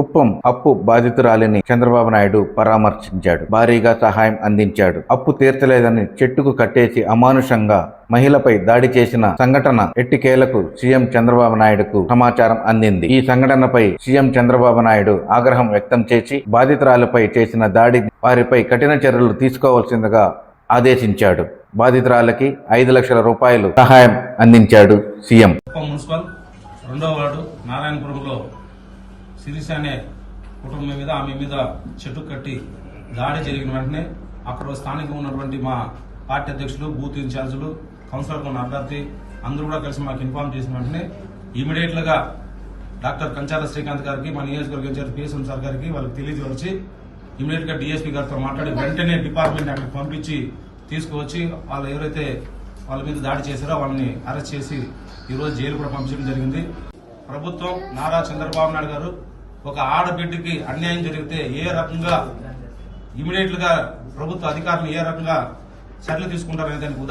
కుప్పం అప్పు బాధితురాలిని చంద్రబాబు నాయుడు పరామర్శించాడు. భారీగా సహాయం అందించాడు. అప్పు తీర్చలేదని చెట్టుకు కట్టేసి అమానుషంగా మహిళపై దాడి చేసిన సంఘటన ఎట్టికేలకు సీఎం చంద్రబాబు నాయుడుకు సమాచారం అందింది. ఈ సంఘటనపై సీఎం చంద్రబాబు నాయుడు ఆగ్రహం వ్యక్తం చేసి బాధితురాలపై చేసిన దాడి వారిపై కఠిన చర్యలు తీసుకోవాల్సిందిగా ఆదేశించాడు. బాధితురాలకి ఐదు లక్షల రూపాయలు సహాయం అందించాడు సీఎం. మున్సిపల్ రెండో వార్డు నారాయణపురంలో శిరీష అనే కుటుంబం మీద ఆమె మీద చెట్టు కట్టి దాడి జరిగిన వెంటనే అక్కడ స్థానికంగా ఉన్నటువంటి మా పార్టీ అధ్యక్షులు బూత్ ఇన్ఛార్జీలు కౌన్సిలర్ ఉన్న అభ్యర్థి అందరూ కూడా కలిసి మాకు ఇన్ఫార్మ్ చేసిన వెంటనే ఇమీడియట్గా డాక్టర్ కంచాల శ్రీకాంత్ గారికి మా నియోజకవర్గ ఇన్ఛార్జ్ పిఎస్ఎం సార్ గారికి వాళ్ళకి తెలియజేసి ఇమీడియట్గా డిఎస్పీ గారితో మాట్లాడి వెంటనే డిపార్ట్మెంట్ అక్కడికి పంపించి తీసుకువచ్చి వాళ్ళు ఎవరైతే వాళ్ళ మీద దాడి చేశారో వాళ్ళని అరెస్ట్ చేసి ఈరోజు జైలు కూడా పంపించడం జరిగింది. ప్రభుత్వం నారా చంద్రబాబు నాయుడు గారు ఒక ఆడబిడ్డకి అన్యాయం జరిగితే ఏ రకంగా ఇమీడియట్గా ప్రభుత్వ అధికారులు ఏ రకంగా చర్యలు తీసుకుంటారనే దానికి ఉదాహరణ